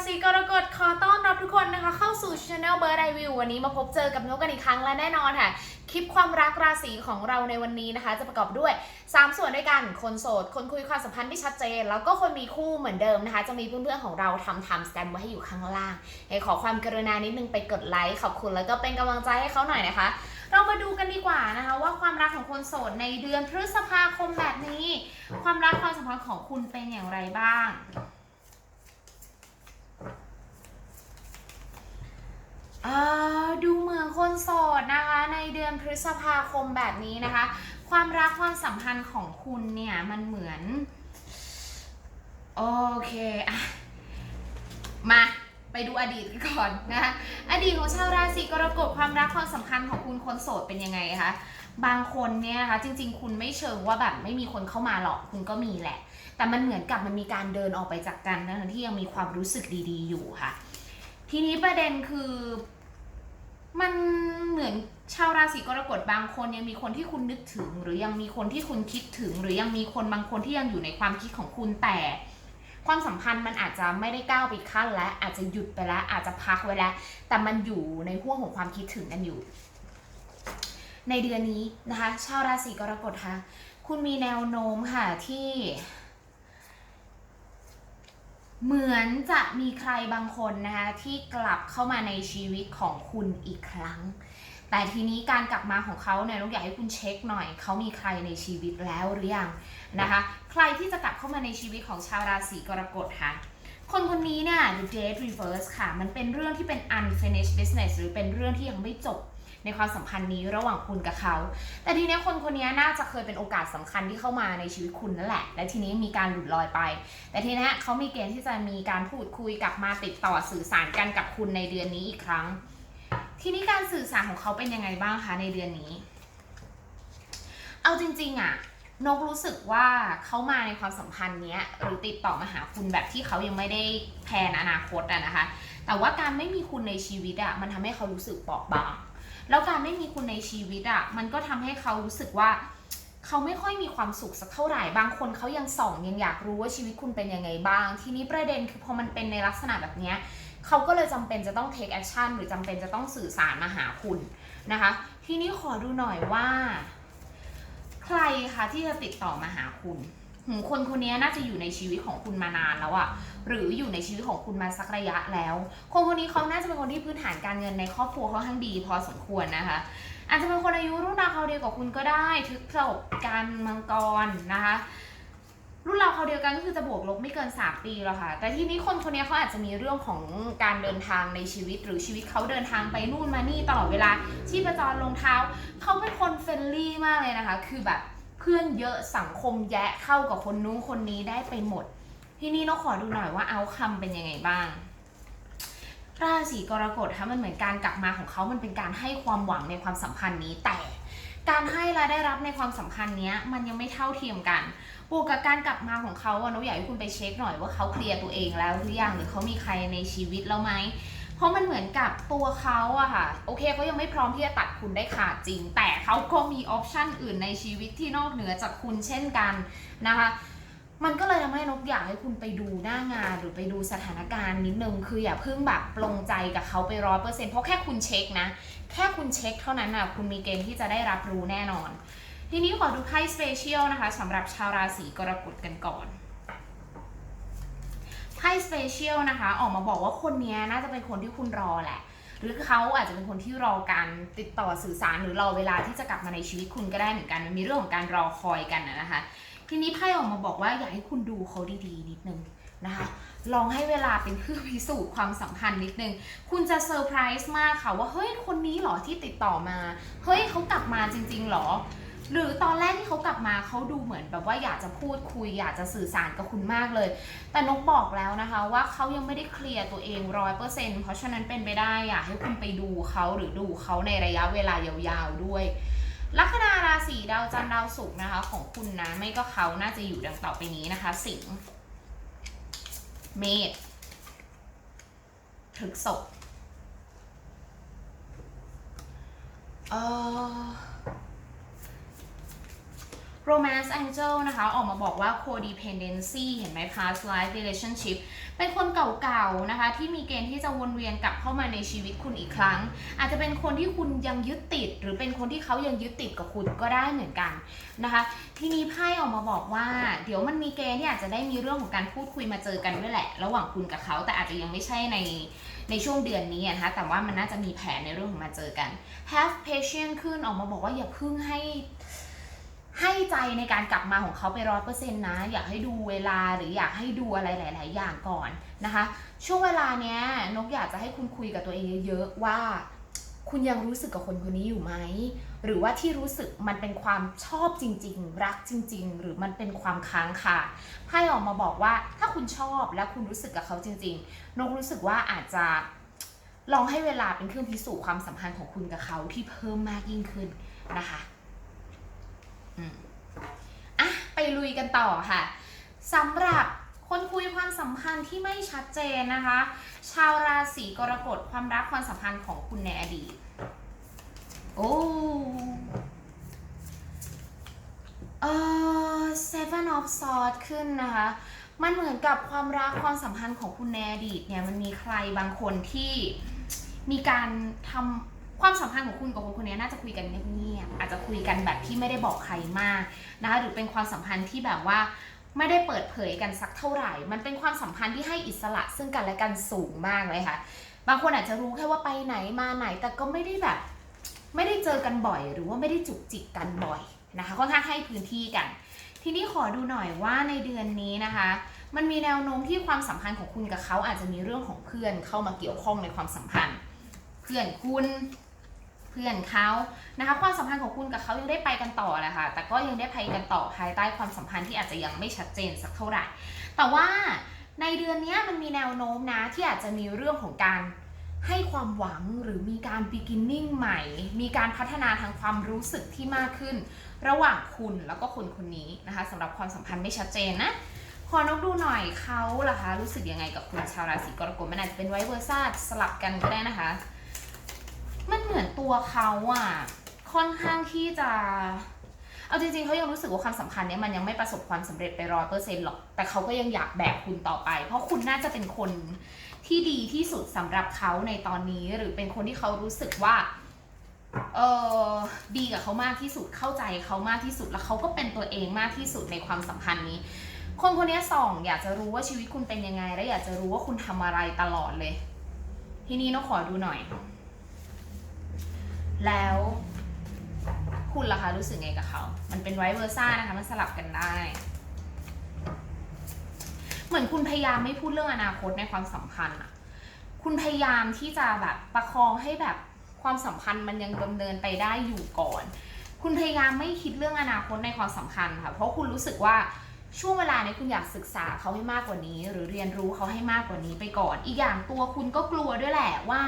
ราศีกรกฎขอต้อนรับทุกคนนะคะ เข้าสู่ช anel Bird Eye View วันนี้มาพบเจอกับนกกันอีกครั้งและแน่นอนค่ะ คลิปความรักราศีของเราในวันนี้นะคะ จะประกอบด้วย 3 ส่วนด้วยกันคนโสด คนคุยความสัมพันธ์ที่ชัดเจน แล้วก็คนมีคู่เหมือนเดิมนะคะ จะมีเพื่อนๆของเราทำ time stamp ไว้ให้อยู่ข้างล่างขอความกรุณานิดนึงไปกดไลค์ขอบคุณแล้วก็เป็นกำลังใจให้เขาหน่อยนะคะ เรามาดูกันดีกว่านะคะว่าความรักของคนโสดในเดือนพฤษภาคมแบบนี้ ความรักความสัมพันธ์ของคุณเป็นอย่างไรบ้าง เอ่อ ดูเหมือนคนโสดนะคะ ในเดือนพฤษภาคมแบบนี้นะคะ ความรักความสัมพันธ์ของคุณเนี่ย มันเหมือน โอเคอะมาไปดูอดีตกันก่อนนะคะอดีตของชาวราศีกรกฎความรักความสัมพันธ์ของคุณคนโสดเป็นยังไงคะบางคนเนี่ยนะคะจริง ๆ คุณไม่เชิงว่าแบบไม่มีคนเข้ามาหรอกคุณก็มีแหละ แต่มันเหมือนกับมันมีการเดินออกไปจากกันนะที่ยังมีความรู้สึกดี ๆ อยู่ค่ะ ทีนี้ประเด็นคือ มันเหมือนชาวราศีกรกฎบางคนยังมีคนที่คุณนึกถึง หรือยังมีคนที่คุณคิดถึง หรือยังมีคนบางคนที่ยังอยู่ในความคิดของคุณแต่ ความสัมพันธ์มันอาจจะไม่ได้ก้าวไปขั้นแล้วอาจจะหยุดไปแล้วอาจจะพักไว้แล้วแต่มันอยู่ในห่วงของความคิดถึงกันอยู่ ในเดือนนี้นะคะ ชาวราศีกรกฎค่ะคุณมีแนวโน้มค่ะที่ เหมือนจะมีใครบางคนนะคะที่กลับเข้ามาในชีวิตของคุณอีกครั้ง แต่ทีนี้การกลับมาของเขาเนี่ยลูกอยากให้คุณเช็คหน่อย เขามีใครในชีวิตแล้วหรือยังนะคะ ใครที่จะกลับเข้ามาในชีวิตของชาวราศีกรกฎคะคนคนนี้เนี่ย the date reverse ค่ะ มันเป็นเรื่องที่เป็น unfinished business หรือเป็นเรื่องที่ยังไม่จบ ในความสัมพันธ์นี้ระหว่างคุณกับเขา แต่ทีนี้คนคนนี้น่าจะเคยเป็นโอกาสสำคัญที่เข้ามาในชีวิตคุณนั่นแหละ และทีนี้มีการหลุดลอยไป แต่ทีนี้เขามีเกณฑ์ที่จะมีการพูดคุยกลับมาติดต่อสื่อสารกันกับคุณในเดือนนี้อีกครั้ง ทีนี้การสื่อสารของเขาเป็นยังไงบ้างคะในเดือนนี้ เอาจริงๆอะนกรู้สึกว่าเขามาในความสัมพันธ์เนี้ยหรือติดต่อมาหาคุณแบบที่เขายังไม่ได้แพนอนาคตอะนะคะ แต่ว่าการไม่มีคุณในชีวิตอะมันทำให้เขารู้สึกเปราะบาง แล้วการไม่มีคุณในชีวิตอะมันก็ทำให้เขารู้สึกว่าเขาไม่ค่อยมีความสุขสักเท่าไหร่บางคนเขายังส่องยังอยากรู้ว่าชีวิตคุณเป็นยังไงบ้าง ทีนี้ประเด็นคือพอมันเป็นในลักษณะแบบนี้เขาก็เลยจำเป็นจะต้อง take action หรือจำเป็นจะต้องสื่อสารมาหาคุณนะคะ ทีนี้ขอดูหน่อยว่า ใครคะที่จะติดต่อมาหาคุณ คนคนนี้น่าจะอยู่ในชีวิตของคุณมานานแล้วอะหรืออยู่ในชีวิตของคุณมาสักระยะแล้ว คนคนนี้เขาน่าจะเป็นคนที่พื้นฐานการเงินในครอบครัวเขาทั้งดีพอสมควรนะคะ อาจจะเป็นคนอายุรุ่นราวคราเดียวกับคุณก็ได้ทึกประสบการณ์มังกรนะคะ รุ่นราวคราเดียวกันก็คือจะบวกลบไม่เกิน 3 ปีแล้วค่ะ แต่ที่นี้คนคนนี้เขาอาจจะมีเรื่องของการเดินทางในชีวิต หรือชีวิตเขาเดินทางไปนู่นมานี่ตลอดเวลาชีพจรลงเท้าเขาเป็นคนเฟรนลี่มากเลยนะคะ คือแบบ เพื่อนเยอะสังคมแยะเข้ากับคนนู้นคนนี้ได้ไปหมด ทีนี้เราขอดูหน่อยว่าเอาคำเป็นยังไงบ้าง ราศีกรกฎคะมันเหมือนการกลับมาของเขามันเป็นการให้ความหวังในความสัมพันธ์นี้แต่การให้และได้รับในความสัมพันธ์นี้มันยังไม่เท่าเทียมกัน บวกกับการกลับมาของเขาอะนูอยากให้คุณไปเช็คหน่อยว่าเขาเคลียร์ตัวเองแล้วหรือยังหรือเขามีใครในชีวิตแล้วไหม เพราะมันเหมือนกับตัวเขาอะค่ะ โอเคเขายังไม่พร้อมที่จะตัดคุณได้ขาดจริง แต่เขาก็มีออปชันอื่นในชีวิตที่นอกเหนือจากคุณเช่นกันนะคะมันก็เลยทำให้นกอยากให้คุณไปดูหน้างานหรือไปดูสถานการณ์นิดนึง คืออย่าเพิ่งแบบปลงใจกับเขาไปร้อยเปอร์เซ็นต์เพราะแค่คุณเช็คนะ แค่คุณเช็คเท่านั้นนะคุณมีเกณฑ์ที่จะได้รับรู้แน่นอน ทีนี้ขอดูไพ่สเปเชียลนะคะสำหรับชาวราศีกรกฎกันก่อน ไพ่สเปเชียลนะคะ ออกมาบอกว่าคนนี้น่าจะเป็นคนที่คุณรอแหละ หรือเขาอาจจะเป็นคนที่รอการติดต่อสื่อสารหรือรอเวลาที่จะกลับมาในชีวิตคุณก็ได้เหมือนกันมันมีเรื่องของการรอคอยกันนะคะ ทีนี้ไพ่ออกมาบอกว่าอยากให้คุณดูเขาดีๆ นิดนึงนะคะลองให้เวลาเป็นเครื่องพิสูจน์ความสัมพันธ์นิดนึง คุณจะเซอร์ไพรส์มากค่ะว่าเฮ้ยคนนี้เหรอที่ติดต่อมา เฮ้ยเขากลับมาจริงๆเหรอ หรือตอนแรกที่เขากลับมาเขาดูเหมือนแบบว่าอยากจะพูดคุย อยากจะสื่อสารกับคุณมากเลย แต่นกบอกแล้วนะคะว่าเขายังไม่ได้เคลียร์ตัวเองร้อยเปอร์เซ็นต์เพราะฉะนั้นเป็นไปได้อยากให้คุณไปดูเขาหรือดูเขาในระยะเวลายาวๆด้วย ลัคนาราศีดาวจันทร์ดาวศุกร์นะคะ ของคุณนะไม่ก็เขาน่าจะอยู่ดังต่อไปนี้นะคะ สิงห์เมษพฤษภเอ่อ romance angel นะคะออกมาบอกว่า codependency เห็นไหม past life relationship เป็นคนเก่าๆนะคะที่มีเกณฑ์ที่จะวนเวียนกลับเข้ามาในชีวิตคุณอีกครั้ง อาจจะเป็นคนที่คุณยังยึดติด หรือเป็นคนที่เขายังยึดติดกับคุณก็ได้เหมือนกันนะคะทีนี้ไพ่ออกมาบอกว่า เดี๋ยวมันมีเกณฑ์ที่อาจจะได้มีเรื่องของการพูดคุยมาเจอกันด้วยแหละ ระหว่างคุณกับเขาแต่อาจจะยังไม่ใช่ในในช่วงเดือนนี้นะคะแต่ว่ามันน่าจะมีแผนในเรื่องของมาเจอกัน have patience ขึ้นออกมาบอกว่าอย่าเพิ่งให้ ให้ใจในการกลับมาของเขาไปร้อยเปอร์เซ็นต์นะ อยากให้ดูเวลาหรืออยากให้ดูอะไรหลาย ๆ อย่างก่อนนะคะ ช่วงเวลาเนี้ยนกอยากจะให้คุณคุยกับตัวเองเยอะๆว่า คุณยังรู้สึกกับคนคนนี้อยู่ไหมหรือว่าที่รู้สึกมันเป็นความชอบจริง ๆ รักจริง ๆ หรือมันเป็นความค้างคาไพ่ออกมาบอกว่าถ้าคุณชอบและคุณรู้สึกกับเขาจริง ๆนกรู้สึกว่าอาจจะลองให้เวลาเป็นเครื่องพิสูจน์ความสัมพันธ์ของคุณกับเขาที่เพิ่มมากยิ่งขึ้นนะคะ อะไปลุยกันต่อค่ะสำหรับคนคุยความสัมพันธ์ที่ไม่ชัดเจนนะคะ ชาวราศีกรกฎความรักความสัมพันธ์ของคุณในอดีต โอ้เออ seven of swords ขึ้นนะคะ มันเหมือนกับความรักความสัมพันธ์ของคุณในอดีตเนี่ยมันมีใครบางคนที่มีการทำ ความสัมพันธ์ของคุณกับคนคนนี้น่าจะคุยกันเงียบๆอาจจะคุยกันแบบที่ไม่ได้บอกใครมากนะคะหรือเป็นความสัมพันธ์ที่แบบว่าไม่ได้เปิดเผยกันสักเท่าไหร่ มันเป็นความสัมพันธ์ที่ให้อิสระซึ่งกันและกันสูงมากเลยค่ะ บางคนอาจจะรู้แค่ว่าไปไหนมาไหน แต่ก็ไม่ได้แบบ ไม่ได้เจอกันบ่อย หรือว่าไม่ได้จุกจิกกันบ่อยนะคะค่อนข้างให้พื้นที่กัน ทีนี้ขอดูหน่อยว่าในเดือนนี้นะคะ มันมีแนวโน้มที่ความสัมพันธ์ของคุณกับเขาอาจจะมีเรื่องของเพื่อนเข้ามาเกี่ยวข้องในความสัมพันธ์ เพื่อนคุณ เพื่อนเขานะคะความสัมพันธ์ของคุณกับเขายังได้ไปกันต่อแหละค่ะแต่ก็ยังได้ไปกันต่อภายใต้ความสัมพันธ์ที่อาจจะยังไม่ชัดเจนสักเท่าไหร่ แต่ว่าในเดือนนี้มันมีแนวโน้มนะที่อาจจะมีเรื่องของการให้ความหวังหรือมีการ beginning ใหม่ มีการพัฒนาทางความรู้สึกที่มากขึ้น ระหว่างคุณแล้วก็คนคนนี้นะคะสำหรับความสัมพันธ์ไม่ชัดเจนนะขอนกดูหน่อยเขาล่ะคะ รู้สึกยังไงกับคุณชาวราศีกรกฎมันอาจจะเป็นไวเวอร์ซ่าสลับกันก็ได้นะคะ มันเหมือนตัวเขาอะค่อนข้างที่จะ เอาจริงๆเขายังรู้สึกว่าความสัมพันธ์เนี้ยมันยังไม่ประสบความสำเร็จไปร้อยเปอร์เซ็นต์หรอก แต่เขาก็ยังอยากแบกคุณต่อไป เพราะคุณน่าจะเป็นคนที่ดีที่สุดสำหรับเขาในตอนนี้ หรือเป็นคนที่เขารู้สึกว่า เออดีกับเขามากที่สุดเข้าใจเขามากที่สุดแล้วเขาก็เป็นตัวเองมากที่สุดในความสัมพันธ์นี้ คนคนนี้ส่อง อยากจะรู้ว่าชีวิตคุณเป็นยังไง และอยากจะรู้ว่าคุณทำอะไรตลอดเลย ทีนี้นกขอดูหน่อย แล้วคุณล่ะคะรู้สึกไงกับเขา มันเป็นไวเวอร์ซ่านะคะ มันสลับกันได้ เหมือนคุณพยายามไม่พูดเรื่องอนาคตในความสัมพันธ์อะคุณพยายามที่จะแบบประคองให้แบบความสัมพันธ์มันยังดำเนินไปได้อยู่ก่อน คุณพยายามไม่คิดเรื่องอนาคตในความสัมพันธ์ค่ะ เพราะคุณรู้สึกว่าช่วงเวลานี้คุณอยากศึกษาเขาให้มากกว่านี้ หรือเรียนรู้เขาให้มากกว่านี้ไปก่อน อีกอย่างตัวคุณก็กลัวด้วยแหละว่า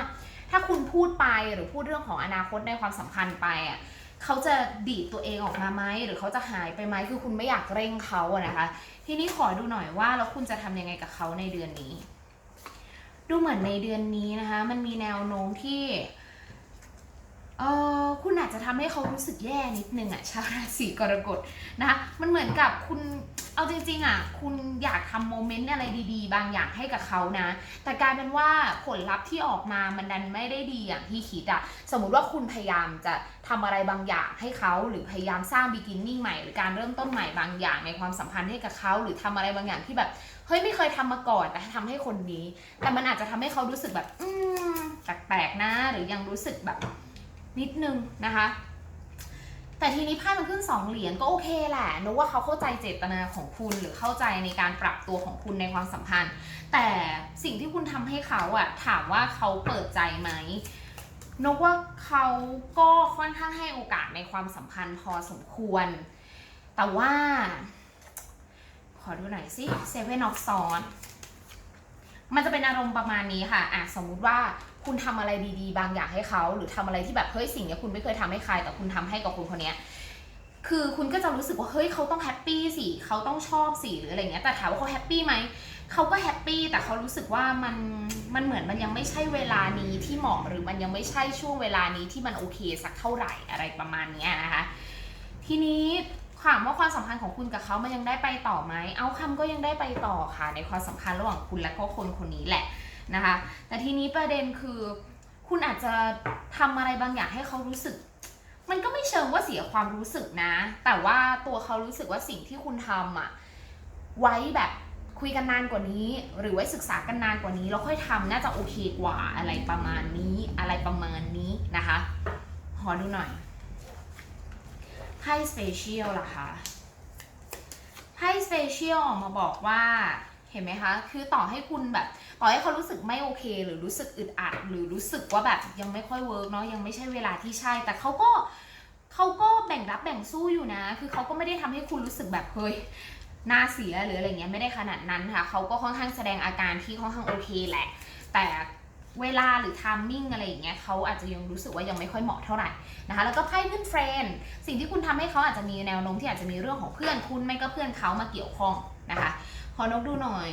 ถ้าคุณพูดไปหรือพูดเรื่องของอนาคตในความสัมพันธ์ไปอะเขาจะดีดตัวเองออกมาไหมหรือเขาจะหายไปไหมคือคุณไม่อยากเร่งเขาอะนะคะ ทีนี้ขอดูหน่อยว่าแล้วคุณจะทำยังไงกับเขาในเดือนนี้ ดูเหมือนในเดือนนี้นะคะ มันมีแนวโน้มที่เออคุณอาจจะทำให้เขารู้สึกแย่นิดนึงอะชาวราศีกรกฎนะคะมันเหมือนกับคุณ เอาจริงๆอะคุณอยากทำโมเมนต์อะไรดีๆ บางอย่างให้กับเขานะ แต่กลายเป็นว่าผลลัพธ์ที่ออกมามันดันไม่ได้ดีอย่างที่คิดอะสมมติว่าคุณพยายามจะทำอะไรบางอย่างให้เขาหรือพยายามสร้าง beginning ใหม่ หรือการเริ่มต้นใหม่บางอย่างในความสัมพันธ์ให้กับเขาหรือทำอะไรบางอย่างที่แบบเฮ้ยไม่เคยทำมาก่อนแต่ทำให้คนนี้ แต่มันอาจจะทำให้เขารู้สึกแบบ อืมแปลกๆนะหรือยังรู้สึกแบบนิดนึงนะคะ แต่ทีนี้ไพ่มันขึ้นสองเหรียญก็โอเคแหละนึกว่าเขาเข้าใจเจตนาของคุณหรือเข้าใจในการปรับตัวของคุณในความสัมพันธ์ แต่สิ่งที่คุณทำให้เขาอะถามว่าเขาเปิดใจไหมนกว่าเขาก็ค่อนข้างให้โอกาสในความสัมพันธ์พอสมควร แต่ว่า ขอดูหน่อยสิ Seven of Swords มันจะเป็นอารมณ์ประมาณนี้ค่ะอะ สมมุติว่า คุณทำอะไรดีๆ บางอย่างให้เขา หรือทำอะไรที่แบบเฮ้ยสิ่งเนี้ยคุณไม่เคยทำให้ใคร แต่คุณทำให้กับคนคนนี้คือคุณก็จะรู้สึกว่าเฮ้ยเขาต้องแฮปปี้สิเขาต้องชอบสิหรืออะไรเงี้ยแต่ถามว่าเขาแฮปปี้ไหมเขาก็แฮปปี้แต่เขารู้สึกว่ามันมันเหมือนมันยังไม่ใช่เวลานี้ที่เหมาะหรือมันยังไม่ใช่ช่วงเวลานี้ที่มันโอเคสักเท่าไหร่อะไรประมาณนี้นะคะทีนี้ถามว่าความสัมพันธ์ของคุณกับเขามันยังได้ไปต่อไหมเอาคำก็ยังได้ไปต่อค่ะ ในความสัมพันธ์ระหว่างคุณและก็คนคนนี้แหละ นะคะ แต่ทีนี้ประเด็นคือ คุณอาจจะทำอะไรบางอย่างให้เขารู้สึก มันก็ไม่เชิงว่าเสียความรู้สึกนะ แต่ว่าตัวเขารู้สึกว่าสิ่งที่คุณทำอะไว้แบบคุยกันนานกว่านี้ หรือไว้ศึกษากันนานกว่านี้แล้วค่อยทำน่าจะโอเคกว่าอะไรประมาณนี้ อะไรประมาณนี้นะคะขอดูหน่อยไพ่สเปเชียลล่ะคะไพ่สเปเชียลออกมาบอกว่า เห็นไหมคะ คือต่อให้คุณแบบ ต่อให้เขารู้สึกไม่โอเค หรือรู้สึกอึดอัด หรือรู้สึกว่าแบบยังไม่ค่อยเวิร์กเนาะยังไม่ใช่เวลาที่ใช่ แต่เขาก็เขาก็แบ่งรับแบ่งสู้อยู่นะ คือเขาก็ไม่ได้ทำให้คุณรู้สึกแบบเฮ้ยหน้าเสียหรืออะไรเงี้ยไม่ได้ขนาดนั้นค่ะเขาก็ค่อนข้างแสดงอาการที่ค่อนข้างโอเคแหละ แต่เวลาหรือทามมิ่งอะไรอย่างเงี้ยเขาอาจจะยังรู้สึกว่ายังไม่ค่อยเหมาะเท่าไหร่นะคะแล้วก็ไพ่ขึ้นเฟรนด์สิ่งที่คุณทำให้เขาอาจจะมีแนวโน้มที่อาจจะมีเรื่องของเพื่อนคุณไม่ก็เพื่อนเขามาเกี่ยวข้องนะคะ ขอนกดูหน่อย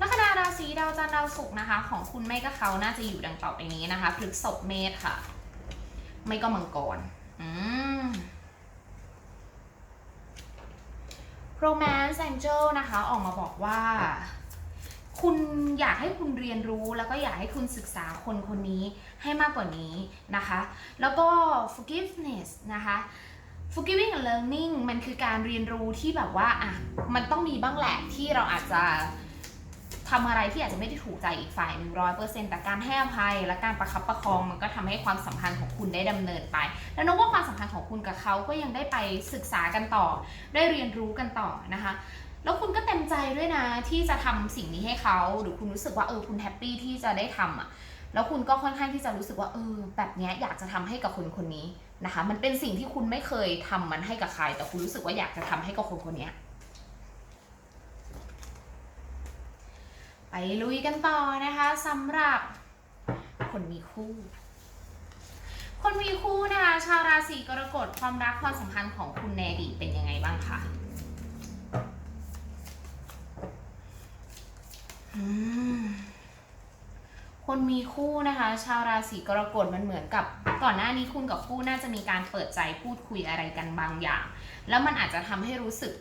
ลัคนาราศีดาวจันทร์ดาวศุกร์นะคะ ของคุณไม่ก็เขาน่าจะอยู่ดังต่อไปนี้นะคะพฤษภเมษค่ะ ไม่ก็มังกรอืม Romance Angel นะคะ ออกมาบอกว่า คุณอยากให้คุณเรียนรู้แล้วก็อยากให้คุณศึกษาคนคนนี้ให้มากกว่านี้นะคะ แล้วก็ forgiveness นะคะ forgiving and learning มันคือการเรียนรู้ที่แบบว่าอะมันต้องมีบ้างแหละที่เราอาจจะทำอะไรที่อาจจะไม่ได้ถูกใจอีกฝ่ายหนึ่งร้อยเปอร์เซ็นต์แต่การให้อภัยและการประคับประคองมันก็ทำให้ความสัมพันธ์ของคุณได้ดำเนินไป แล้วนกว่าความสัมพันธ์ของคุณกับเขาก็ยังได้ไปศึกษากันต่อ ได้เรียนรู้กันต่อนะคะ แล้วคุณก็เต็มใจด้วยนะที่จะทำสิ่งนี้ให้เขาหรือคุณรู้สึกว่าเออคุณแฮปปี้ที่จะได้ทำอะแล้วคุณก็ค่อนข้างที่จะรู้สึกว่าเออแบบนี้อยากจะทำให้กับคนคนนี้ นะคะ มันเป็นสิ่งที่คุณไม่เคยทำมันให้กับใคร แต่คุณรู้สึกว่าอยากจะทำให้กับคนคนนี้ไปลุยกันต่อนะคะสำหรับคนมีคู่ คนมีคู่นะคะชาวราศีกรกฎความรักความสัมพันธ์ของคุณในดีเป็นยังไงบ้างคะอืม คนมีคู่นะคะ ชาวราศีกรกฎมันเหมือนกับก่อนหน้านี้คุณกับคู่น่าจะมีการเปิดใจพูดคุยอะไรกันบางอย่าง แล้วมันอาจจะทำให้รู้สึก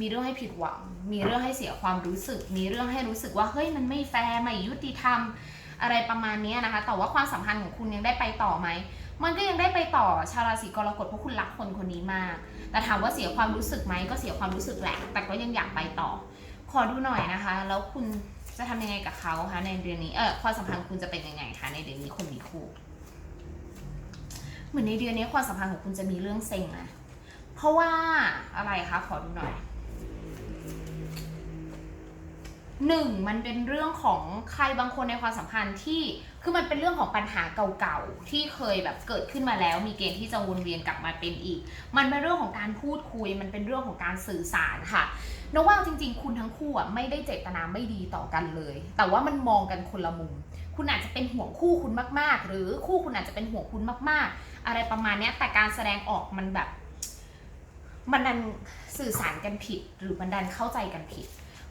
มีเรื่องให้ผิดหวัง มีเรื่องให้เสียความรู้สึก มีเรื่องให้รู้สึกว่าเฮ้ยมันไม่แฟร์ไม่ยุติธรรมอะไรประมาณนี้นะคะ แต่ว่าความสัมพันธ์ของคุณยังได้ไปต่อไหม มันก็ยังได้ไปต่อชาวราศีกรกฎเพราะคุณรักคนคนนี้มาก แต่ถามว่าเสียความรู้สึกไหมก็เสียความรู้สึกแหละ แต่ก็ยังอยากไปต่อ ขอดูหน่อยนะคะ แล้วคุณ จะทำยังไงกับเขาคะในเดือนนี้ เออความสัมพันธ์คุณจะเป็นยังไงคะในเดือนนี้คนมีคู่ เหมือนในเดือนนี้ความสัมพันธ์ของคุณจะมีเรื่องเซ็งนะเพราะว่าอะไรคะขอดูหน่อย หนึ่งมันเป็นเรื่องของใครบางคนในความสัมพันธ์ที่คือมันเป็นเรื่องของปัญหาเก่าๆที่เคยแบบเกิดขึ้นมาแล้ว มีเกณฑ์ที่จะวนเวียนกลับมาเป็นอีก มันเป็นเรื่องของการพูดคุย มันเป็นเรื่องของการสื่อสารค่ะนกว่าจริง ๆ คุณทั้งคู่อะไม่ได้เจตนาไม่ดีต่อกันเลย แต่ว่ามันมองกันคนละมุม คุณอาจจะเป็นห่วงคู่คุณมาก ๆ หรือคู่คุณอาจจะเป็นห่วงคุณมาก ๆ อะไรประมาณนี้แต่การแสดงออกมันแบบ มันดันสื่อสารกันผิด หรือมันดันเข้าใจกันผิด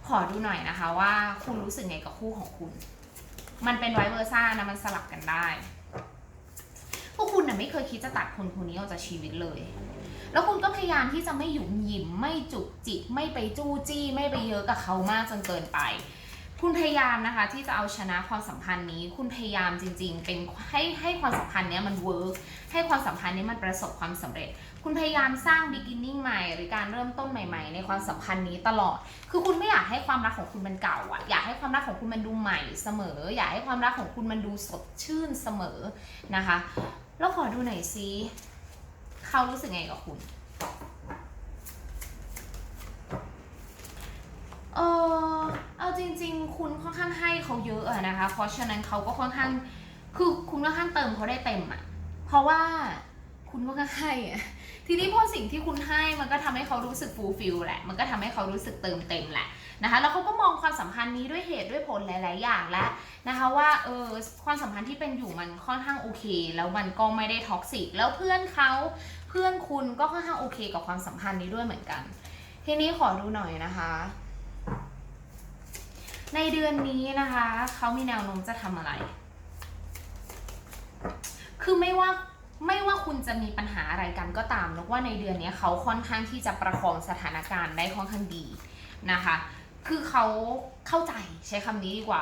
ขอดูหน่อยนะคะว่าคุณรู้สึกไงกับคู่ของคุณ มันเป็นไวเวอร์ซ่านะมันสลับกันได้ พวกคุณน่ะไม่เคยคิดจะตัดคนคนนี้ออกจากชีวิตเลย แล้วคุณก็พยายามที่จะไม่หยุมหยิมไม่จุกจิกไม่ไปจู้จี้ไม่ไปเยอะกับเขามากจนเกินไป คุณพยายามนะคะ ที่จะเอาชนะความสัมพันธ์นี้ คุณพยายามจริง ๆ เป็นให้ให้ความสัมพันธ์เนี้ยมันเวิร์กให้ความสัมพันธ์นี้มันประสบความสำเร็จ คุณพยายามสร้าง beginning ใหม่ หรือการเริ่มต้นใหม่ ๆ ในความสัมพันธ์นี้ตลอด คือคุณไม่อยากให้ความรักของคุณมันเก่าอะอยากให้ความรักของคุณมันดูใหม่เสมอ อยากให้ความรักของคุณมันดูสดชื่นเสมอนะคะ แล้วขอดูหน่อยซิเขารู้สึกไงกับคุณเออเอาจริง ๆ คุณค่อนข้างให้เขาเยอะอะนะคะ เพราะฉะนั้นเขาก็ค่อนข้าง คือคุณค่อนข้างเติมเขาได้เต็มอะเพราะว่า คุณค่อนให้อะทีนี้พอสิ่งที่คุณให้มันก็ทำให้เขารู้สึกฟูลฟิลแหละ มันก็ทำให้เขารู้สึกเติมเต็มแหละนะคะ แล้วเขาก็มองความสัมพันธ์นี้ด้วยเหตุด้วยผลหลาย ๆ อย่างแล้วนะคะว่าเออความสัมพันธ์ที่เป็นอยู่มันค่อนข้างโอเค แล้วมันก็ไม่ได้ท็อกซิกแล้วเพื่อนเขาเพื่อนคุณก็ค่อนข้างโอเค กับความสัมพันธ์นี้ด้วยเหมือนกัน ทีนี้ขอดูหน่อยนะคะ ในเดือนนี้นะคะเขามีแนวโน้มจะทำอะไร คือไม่ว่า ไม่ว่าคุณจะมีปัญหาอะไรกันก็ตามนกว่าในเดือนนี้เขาค่อนข้างที่จะประคองสถานการณ์ได้ค่อนข้างดีนะคะ คือเขาเข้าใจใช้คำนี้ดีกว่า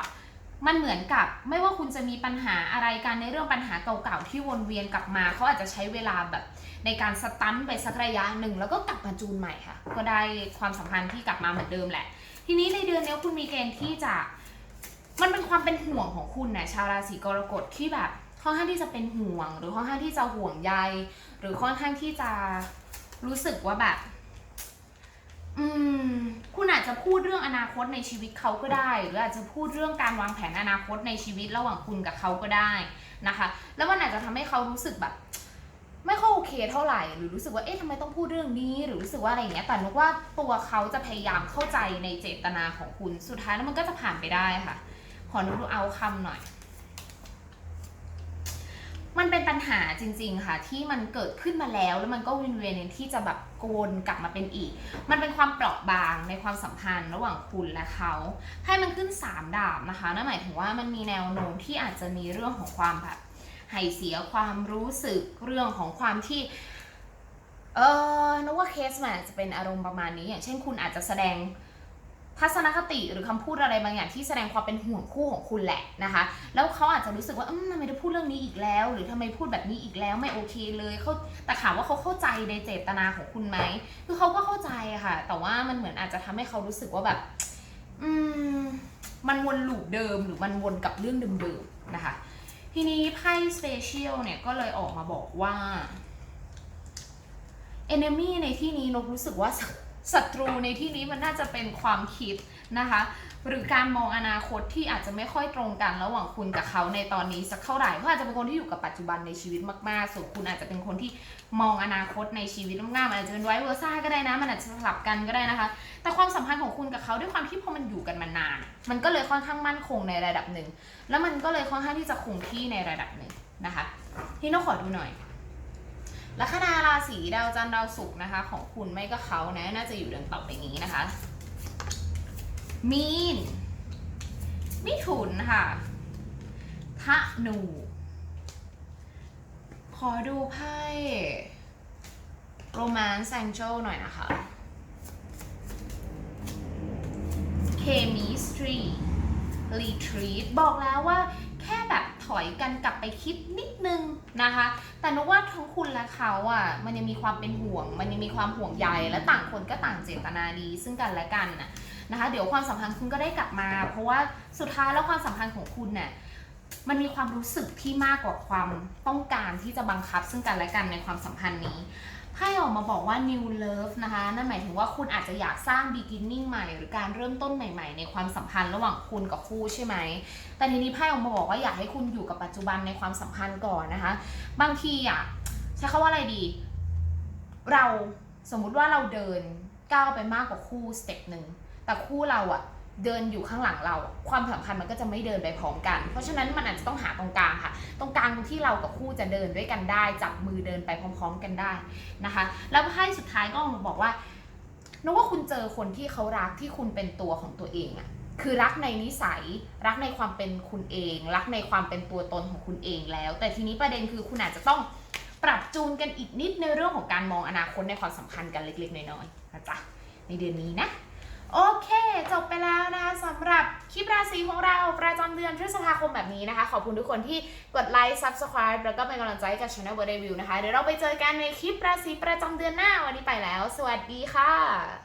มันเหมือนกับไม่ว่าคุณจะมีปัญหาอะไรกันในเรื่องปัญหาเก่าๆที่วนเวียนกลับมาเขาอาจจะใช้เวลาแบบในการสตันไปสักระยะหนึ่งแล้วก็กลับมาจูนใหม่ค่ะ ก็ได้ความสัมพันธ์ที่กลับมาเหมือนเดิมแหละ ทีนี้ในเดือนนี้คุณมีเกณฑ์ที่จะมันเป็นความเป็นห่วงของคุณนะชาวราศีกรกฎที่แบบ ค่อนข้างที่จะเป็นห่วง หรือค่อนข้างที่จะห่วงใย หรือค่อนข้างที่จะรู้สึกว่าแบบ อืม คุณอาจจะพูดเรื่องอนาคตในชีวิตเขาก็ได้ หรืออาจจะพูดเรื่องการวางแผนอนาคตในชีวิตระหว่างคุณกับเขาก็ได้นะคะ แล้วมันอาจจะทำให้เขารู้สึกแบบ ไม่ค่อยโอเคเท่าไหร่ หรือรู้สึกว่าเอ๊ะทำไมต้องพูดเรื่องนี้ หรือรู้สึกว่าอะไรอย่างเงี้ยแต่นึกว่าตัวเขาจะพยายามเข้าใจในเจตนาของคุณ สุดท้ายแล้วมันก็จะผ่านไปได้ค่ะ ขอนึกดูเอาคำหน่อย มันเป็นปัญหาจริง ๆ ค่ะ ที่มันเกิดขึ้นมาแล้วแล้วมันก็วินเวียนที่จะแบบโกนกลับมาเป็นอีก มันเป็นความเปราะบางในความสัมพันธ์ระหว่างคุณและเขาให้มันขึ้นสามดาบนะคะนั่นหมายถึงว่ามันมีแนวโน้มที่อาจจะมีเรื่องของความแบบให้เสียความรู้สึกเรื่องของความที่เออนึกว่าเคสมันอาจจะเป็นอารมณ์ประมาณนี้ อย่างเช่นคุณอาจจะแสดง ทัศนคติหรือคำพูดอะไรบางอย่างที่แสดงความเป็นห่วงคู่ของคุณแหละนะคะ แล้วเขาอาจจะรู้สึกว่าอืมทำไมได้พูดเรื่องนี้อีกแล้ว หรือทำไมพูดแบบนี้อีกแล้วไม่โอเคเลยเขาแต่ถามว่าเขาเข้าใจในเจตนาของคุณไหมคือเขาก็เข้าใจค่ะ แต่ว่ามันเหมือนอาจจะทำให้เขารู้สึกว่าแบบ อืมมันวนลูปเดิมหรือมันวนกับเรื่องเดิมๆนะคะ ทีนี้ไพ่สเปเชียลเนี่ยก็เลยออกมาบอกว่า enemy ในที่นี้นกรู้สึกว่าศั ศัตรูในที่นี้มันน่าจะเป็นความคิดนะคะ หรือการมองอนาคตที่อาจจะไม่ค่อยตรงกันระหว่างคุณกับเขาในตอนนี้สักเท่าไหร่เขาะอาจจะเป็นคนที่อยู่กับปัจจุบันในชีวิตมากๆ ส่วนคุณอาจจะเป็นคนที่มองอนาคตในชีวิตมากๆมันอาจจะเป็นไวเวอร์ซ่าก็ได้นะ มันอาจจะสลับกันก็ได้นะคะ แต่ความสัมพันธ์ของคุณกับเขาด้วยความที่พอมันอยู่กันมานาน มันก็เลยค่อนข้างมั่นคงในระดับหนึ่ง แล้วมันก็เลยค่อนข้างที่จะคงที่ในระดับหนึ่งนะคะที่นกขอดูหน่อย ลัคนาราศีดาวจันทร์ดาวศุกร์นะคะ ของคุณไม่ก็เขานะ น่าจะอยู่เดังต่อไปนี้นะคะ มีน มิถุนค่ะทะนู ขอดูไพ่ Romance Angel หน่อยนะคะ Chemistry Retreat บอกแล้วว่าแค่แบบ อยกันกลับไปคิดนิดนึงนะคะ แต่นึกว่าทั้งคุณและเขาอะมันยังมีความเป็นห่วง มันยังมีความห่วงใยและต่างคนก็ต่างเจตนาดี ซึ่งกันและกันนะนะคะ เดี๋ยวความสัมพันธ์คุณก็ได้กลับมา เพราะว่าสุดท้ายแล้วความสัมพันธ์ของคุณเนี่ยมันมีความรู้สึกที่มากกว่าความต้องการที่จะบังคับ ซึ่งกันและกันในความสัมพันธ์นี้ ไพ่ออกมาบอกว่า new love นะคะ นั่นหมายถึงว่าคุณอาจจะอยากสร้าง beginning ใหม่ หรือการเริ่มต้นใหม่ ๆ ในความสัมพันธ์ระหว่างคุณกับคู่ใช่ไหม แต่ทีนี้ไพ่ออกมาบอกว่าอยากให้คุณอยู่กับปัจจุบันในความสัมพันธ์ก่อนนะคะ บางทีอะใช้คำว่าอะไรดี เราสมมุติว่าเราเดินก้าวไปมากกว่าคู่สเต็ปหนึ่ง แต่คู่เราอะ เดินอยู่ข้างหลังเรา ความสัมพันธ์มันก็จะไม่เดินไปพร้อมกัน เพราะฉะนั้นมันอาจจะต้องหาตรงกลางค่ะ ตรงกลางที่เรากับคู่จะเดินด้วยกันได้ จับมือเดินไปพร้อม ๆ กันได้นะคะ แล้วไพ่สุดท้ายก็บอกว่านึกว่าคุณเจอคนที่เขารักที่คุณเป็นตัวของตัวเองอะคือรักในนิสัย รักในความเป็นคุณเอง รักในความเป็นตัวตนของคุณเองแล้ว แต่ทีนี้ประเด็นคือคุณอาจจะต้องปรับจูนกันอีกนิดในเรื่องของการมองอนาคตในความสัมพันธ์กันเล็กๆน้อยๆนะจ๊ะในเดือนนี้นะ โอเค จบไปแล้วนะคะสำหรับคลิปราศีของเราประจำเดือนพฤษภาคมแบบนี้นะคะ ขอบคุณทุกคนที่กดไลค์ Subscribe แล้วก็เป็นกำลังใจให้กับ Channel Bird Review นะคะ เดี๋ยวเราไปเจอกันในคลิปราศีประจำเดือนหน้าวันนี้ไปแล้ว สวัสดีค่ะ